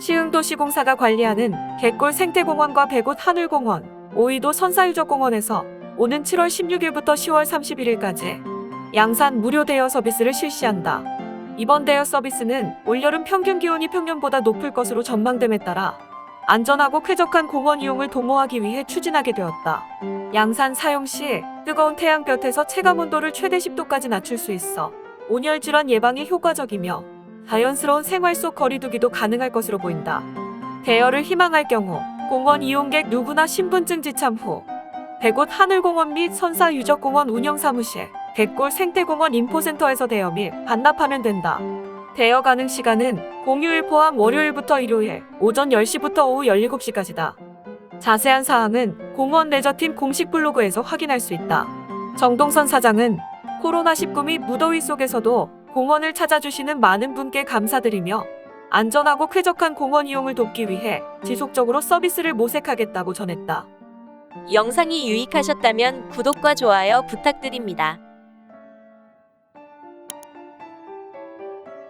시흥도시공사가 관리하는 갯골 생태공원과 백옷 하늘공원, 오이도 선사유적공원에서 오는 7월 16일부터 10월 31일까지 양산 무료 대여 서비스를 실시한다. 이번 대여 서비스는 올여름 평균 기온이 평년보다 높을 것으로 전망됨에 따라 안전하고 쾌적한 공원 이용을 도모하기 위해 추진하게 되었다. 양산 사용 시 뜨거운 태양 볕에서 체감 온도를 최대 10도까지 낮출 수 있어 온열 질환 예방에 효과적이며 자연스러운 생활 속 거리두기도 가능할 것으로 보인다. 대여를 희망할 경우 공원 이용객 누구나 신분증 지참 후 백옷 하늘공원 및 선사 유적공원 운영사무실, 갯골 생태공원 인포센터에서 대여 및 반납하면 된다. 대여 가능 시간은 공휴일 포함 월요일부터 일요일 오전 10시부터 오후 17시까지다. 자세한 사항은 공원 레저팀 공식 블로그에서 확인할 수 있다. 정동선 사장은 코로나19 및 무더위 속에서도 공원을 찾아주시는 많은 분께 감사드리며 안전하고 쾌적한 공원 이용을 돕기 위해 지속적으로 서비스를 모색하겠다고 전했다. 영상이 유익하셨다면 구독과 좋아요 부탁드립니다.